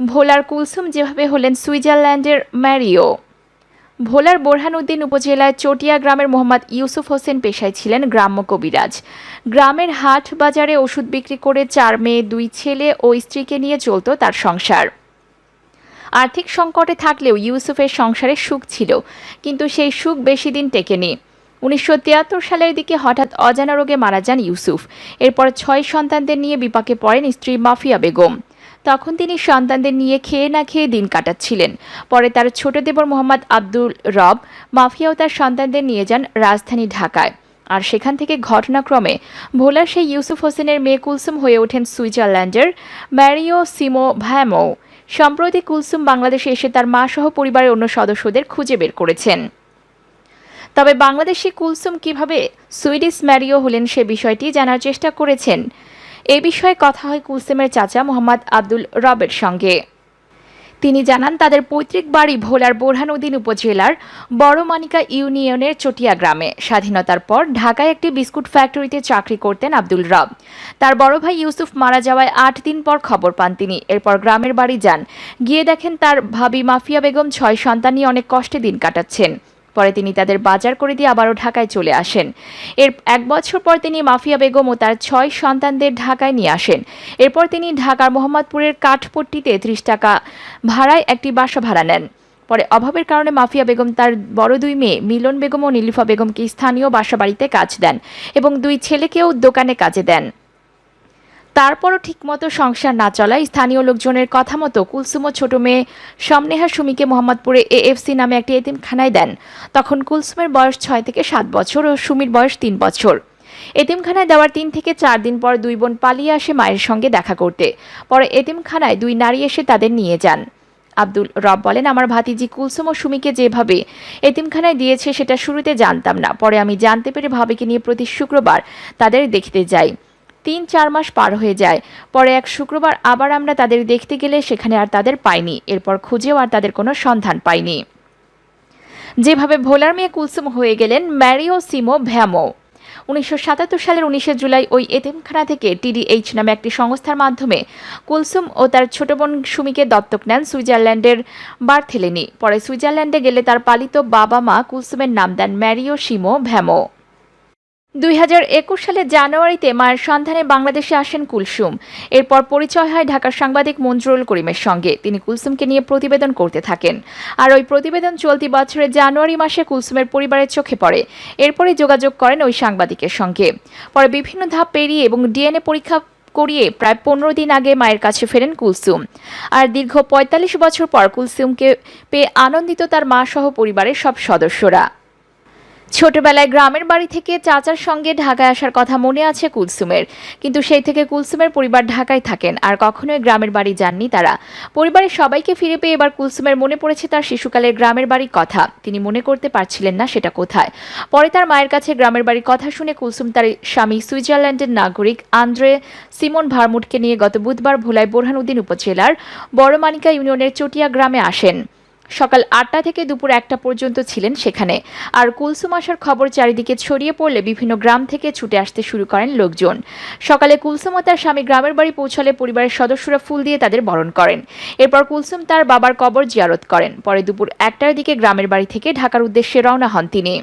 ভোলার কুলসুম যেভাবে হলেন সুইজারল্যান্ডের ম্যারিও। ভোলার বোরহানউদ্দিন উপজেলায় চটিয়া গ্রামের মোহাম্মদ ইউসুফ হোসেন পেশায় ছিলেন গ্রাম্য কবিরাজ। গ্রামের হাট বাজারে ওষুধ বিক্রি করে চার মেয়ে, দুই ছেলে ও স্ত্রীকে নিয়ে চলত তার সংসার। আর্থিক সংকটে থাকলেও ইউসুফের সংসারে সুখ ছিল, কিন্তু সেই সুখ বেশি দিন টেকেনি। উনিশশো তিয়াত্তর সালের দিকে হঠাৎ অজানা রোগে মারা যান ইউসুফ। এরপর ছয় সন্তানদের নিয়ে বিপাকে পড়েন স্ত্রী মাফিয়া বেগম। তখন তিনি সন্তানদের নিয়ে খেয়ে না খেয়ে দিন কাটাচ্ছিলেন। পরে তার ছোট দেবর মোহাম্মদ আব্দুল রব মাফিয়াও তার সন্তানদের নিয়ে যান রাজধানী ঢাকায়। আর সেখান থেকে ঘটনাক্রমে ভোলার সেই ইউসুফ হোসেনের মেয়ে কুলসুম হয়ে ওঠেন সুইজারল্যান্ডের ম্যারিও সিমো ভ্যামো সম্প্রতি কুলসুম বাংলাদেশে এসে তার মা সহ পরিবারের অন্য সদস্যদের খুঁজে বের করেছেন। তবে বাংলাদেশি কুলসুম কীভাবে সুইডিশ ম্যারিও হলেন সে বিষয়টি জানার চেষ্টা করেছেন এ বিষয়ে কথা হয় কুলসুমের চাচা মোহাম্মদ আব্দুল রবের সঙ্গে। তিনি জানান, তাদের পৈতৃক বাড়ি ভোলার বোরহানউদ্দিন উপজেলার বড়মানিকা ইউনিয়নের চটিয়া গ্রামে। স্বাধীনতার পর ঢাকায় একটি বিস্কুট ফ্যাক্টরিতে চাকরি করতেন আব্দুল রব। তার বড় ভাই ইউসুফ মারা যাওয়ায় আট দিন পর খবর পান তিনি। এরপর গ্রামের বাড়ি যান। গিয়ে দেখেন তার ভাবি মাফিয়া বেগম ছয় সন্তান নিয়ে অনেক কষ্টে দিন কাটাচ্ছেন। পরে তিনি তাদের বাজার করে দিয়ে আবারও ঢাকায় চলে আসেন। এর এক বছর পর তিনি মাফিয়া বেগম ও তার ছয় সন্তানদের ঢাকায় নিয়ে আসেন। এরপর তিনি ঢাকার মোহাম্মদপুরের কাঠপট্টিতে ত্রিশ টাকা ভাড়ায় একটি বাসা ভাড়া নেন। পরে অভাবের কারণে মাফিয়া বেগম তার বড় দুই মেয়ে মিলন বেগম ও নীলিফা বেগমকে স্থানীয় বাসা বাড়িতে কাজ দেন এবং দুই ছেলেকেও দোকানে কাজে দেন। তারপরও ঠিকমতো সংসার না চলায় স্থানীয় লোকজনের কথা মতো কুলসুম ছোট মেয়ে সমনেহা সুমিকে মোহাম্মদপুরে এএফসি নামে একটি এতিমখানায় দেন। তখন কুলসুমের বয়স ছয় থেকে সাত বছর ও সুমির বয়স তিন বছর। এতিমখানায় দেওয়ার তিন থেকে চার দিন পর দুই বোন পালিয়ে আসে মায়ের সঙ্গে দেখা করতে। পরে এতিমখানায় দুই নারী এসে তাদের নিয়ে যান। আব্দুল রব বলেন, আমার ভাতিজি কুলসুম ও সুমিকে যেভাবে এতিমখানায় দিয়েছে সেটা শুরুতে জানতাম না। পরে আমি জানতে পেরে ভাবিকে নিয়ে প্রতি শুক্রবার তাদের দেখতে যাই। তিন চার মাস পার হয়ে যায়। পরে এক শুক্রবার আবার আমরা তাদের দেখতে গেলে সেখানে আর তাদের পাইনি। এরপর খুঁজেও আর তাদের কোনো সন্ধান পাইনি। যেভাবে ভোলার মেয়ে কুলসুম হয়ে গেলেন, ম্যারিও, সিমো, ভ্যামো। উনিশশো সাতাত্তর সালের উনিশে জুলাই ওই এতিমখানা থেকে টিডিএইচ নামে একটি সংস্থার মাধ্যমে কুলসুম ও তার ছোট বোন সুমিকে দত্তক নেন সুইজারল্যান্ডের বার্থেলেনি। পরে সুইজারল্যান্ডে গেলে তার পালিত বাবা মা কুলসুমের নাম দেন ম্যারিও, সিমো, ভ্যামো। দুই সালের জানুয়ারিতে মায়ের সন্ধানে বাংলাদেশে আসেন কুলসুম। এরপর পরিচয় হয় ঢাকার সাংবাদিক মঞ্জুরুল করিমের সঙ্গে। তিনি কুলসুমকে নিয়ে প্রতিবেদন করতে থাকেন। আর ওই প্রতিবেদন চলতি বছরের জানুয়ারি মাসে কুলসুমের পরিবারের চোখে পড়ে। এরপরে যোগাযোগ করেন ওই সাংবাদিকের সঙ্গে। পরে বিভিন্ন ধাপ পেরিয়ে এবং ডিএনএ পরীক্ষা করিয়ে প্রায় পনেরো দিন আগে মায়ের কাছে ফেরেন কুলসুম। আর দীর্ঘ পঁয়তাল্লিশ বছর পর কুলসুমকে পেয়ে আনন্দিত তার মা সহ পরিবারের সব সদস্যরা। ছোটবেলায় গ্রামের বাড়ি থেকে চাচার সঙ্গে ঢাকায় আসার কথা মনে আছে কুলসুমের। কিন্তু সেই থেকে কুলসুমের পরিবার ঢাকায় থাকেন আর কখনোই গ্রামের বাড়ি যাননি তারা। পরিবারের সবাইকে ফিরে পেয়ে এবার কুলসুমের মনে পড়েছে তার শিশুকালের গ্রামের বাড়ির কথা। তিনি মনে করতে পারছিলেন না সেটা কোথায়। পরে তার মায়ের কাছে গ্রামের বাড়ির কথা শুনে কুলসুম তার স্বামী সুইজারল্যান্ডের নাগরিক আন্দ্রে সিমন ভারমুটকে নিয়ে গত বুধবার ভোলায় বোরহানুদ্দিন উপজেলার বড়মানিকা ইউনিয়নের চটিয়া গ্রামে আসেন। সকাল আটটা থেকে দুপুর একটা পর্যন্ত ছিলেন সেখানে। আর কুলসুম আসার খবর চারিদিকে ছড়িয়ে পড়লে বিভিন্ন গ্রাম থেকে ছুটে আসতে শুরু করেন লোকজন। সকালে কুলসুম ও তার স্বামী গ্রামের বাড়ি পৌঁছালে পরিবারের সদস্যরা ফুল দিয়ে তাদের বরণ করেন। এরপর কুলসুম তার বাবার কবর জিয়ারত করেন। পরে দুপুর একটার দিকে গ্রামের বাড়ি থেকে ঢাকার উদ্দেশ্যে রওনা হন তিনি।